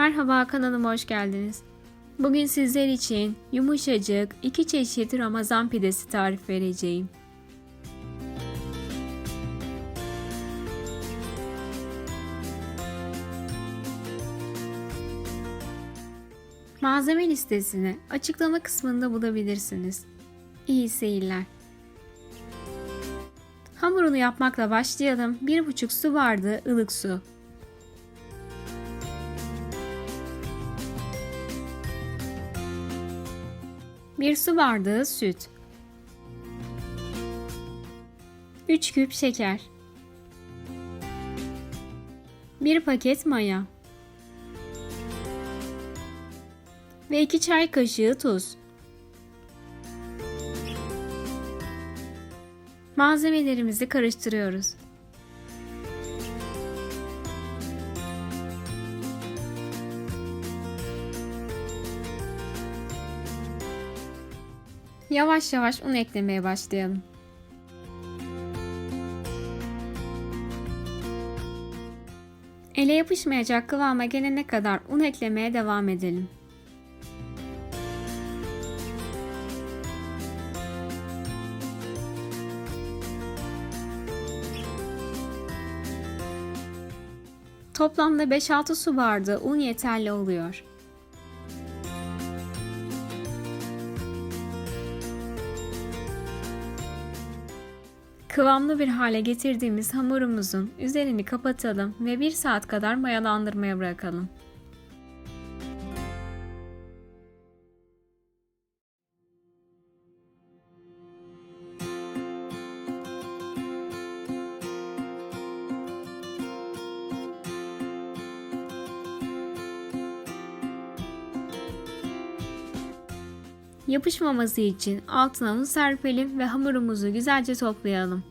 Merhaba kanalıma hoş geldiniz. Bugün sizler için yumuşacık iki çeşit Ramazan pidesi tarif vereceğim. Malzeme listesini açıklama kısmında bulabilirsiniz. İyi seyirler. Hamurunu yapmakla başlayalım. 1,5 su bardağı ılık su. 1 su bardağı süt. 3 küp şeker. 1 paket maya. Ve 2 çay kaşığı tuz. Malzemelerimizi karıştırıyoruz. Yavaş yavaş un eklemeye başlayalım. Ele yapışmayacak kıvama gelene kadar un eklemeye devam edelim. Toplamda 5-6 su bardağı un yeterli oluyor. Kıvamlı bir hale getirdiğimiz hamurumuzun üzerini kapatalım ve 1 saat kadar mayalandırmaya bırakalım. Yapışmaması için altına un serpelim ve hamurumuzu güzelce toplayalım.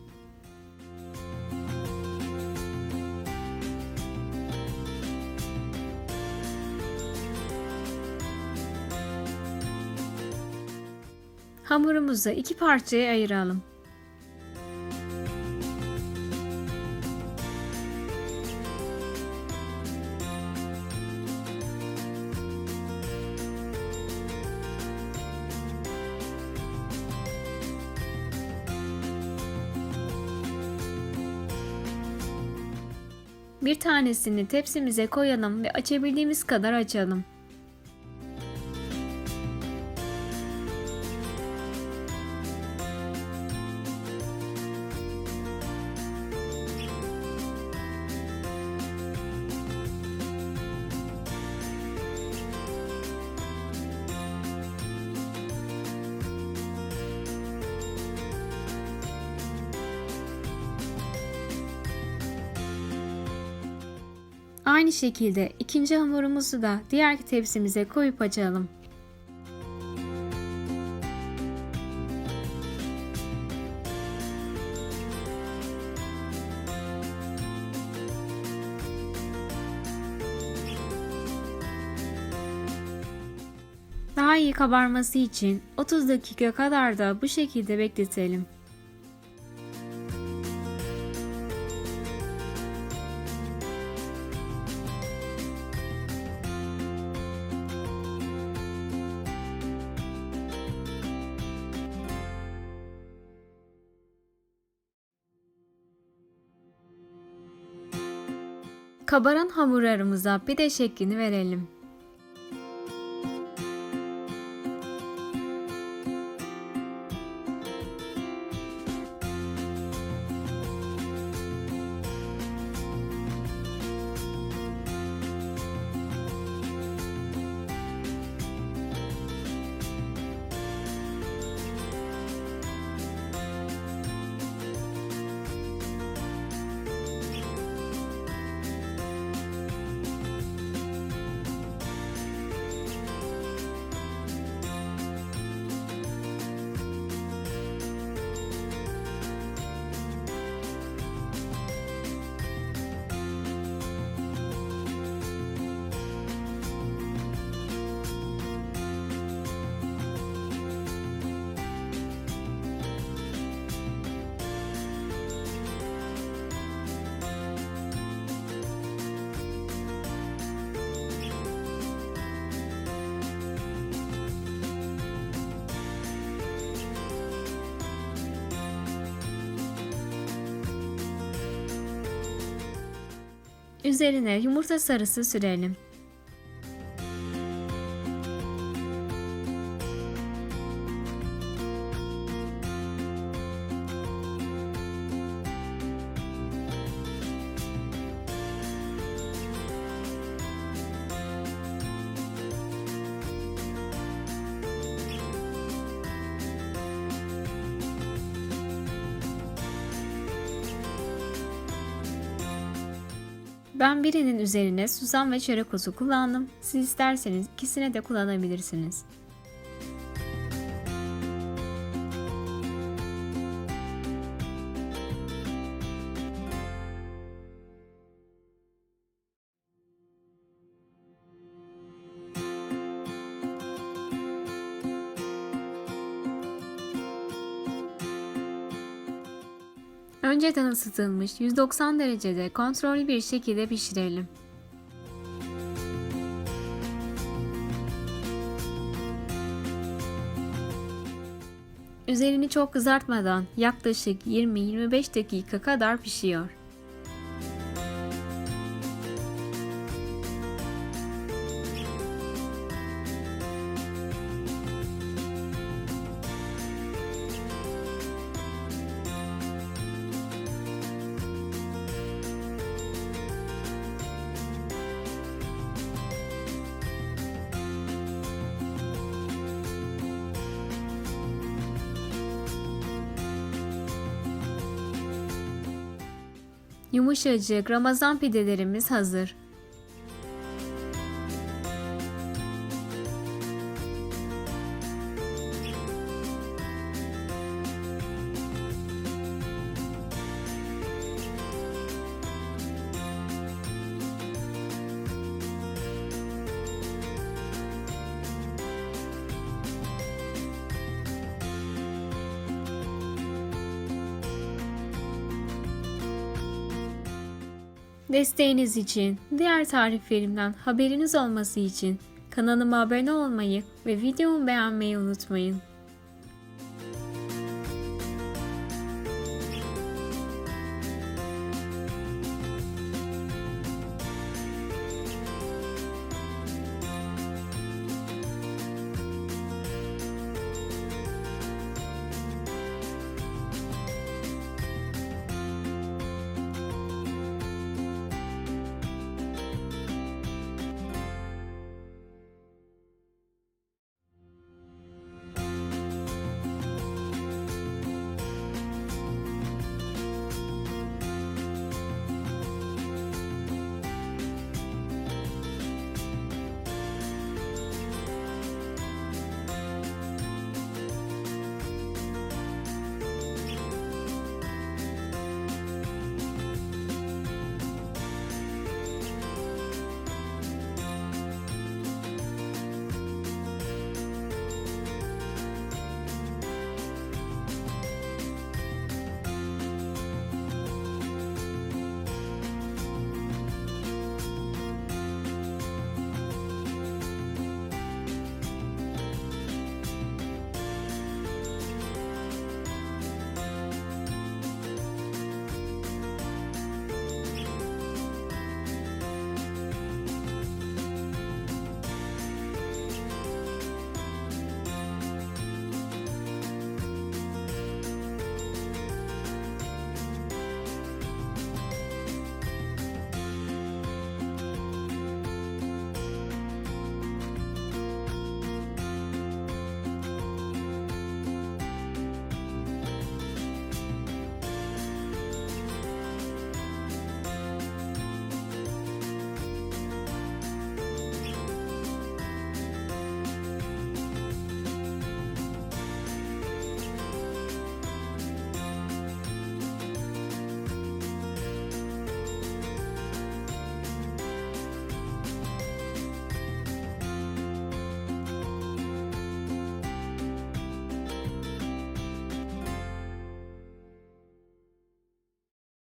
Hamurumuzu iki parçaya ayıralım. Bir tanesini tepsimize koyalım ve açabildiğimiz kadar açalım. Aynı şekilde ikinci hamurumuzu da diğer tepsimize koyup açalım. Daha iyi kabarması için 30 dakika kadar da bu şekilde bekletelim. Kabaran hamurlarımıza pide şeklini verelim. Üzerine yumurta sarısı sürelim. Ben birinin üzerine susam ve çörek otu kullandım. Siz isterseniz ikisine de kullanabilirsiniz. Önceden ısıtılmış 190 derecede kontrollü bir şekilde pişirelim. Üzerini çok kızartmadan yaklaşık 20-25 dakika kadar pişiyor. Yumuşacık Ramazan pidelerimiz hazır. Desteğiniz için, diğer tariflerimden haberiniz olması için kanalıma abone olmayı ve videomu beğenmeyi unutmayın.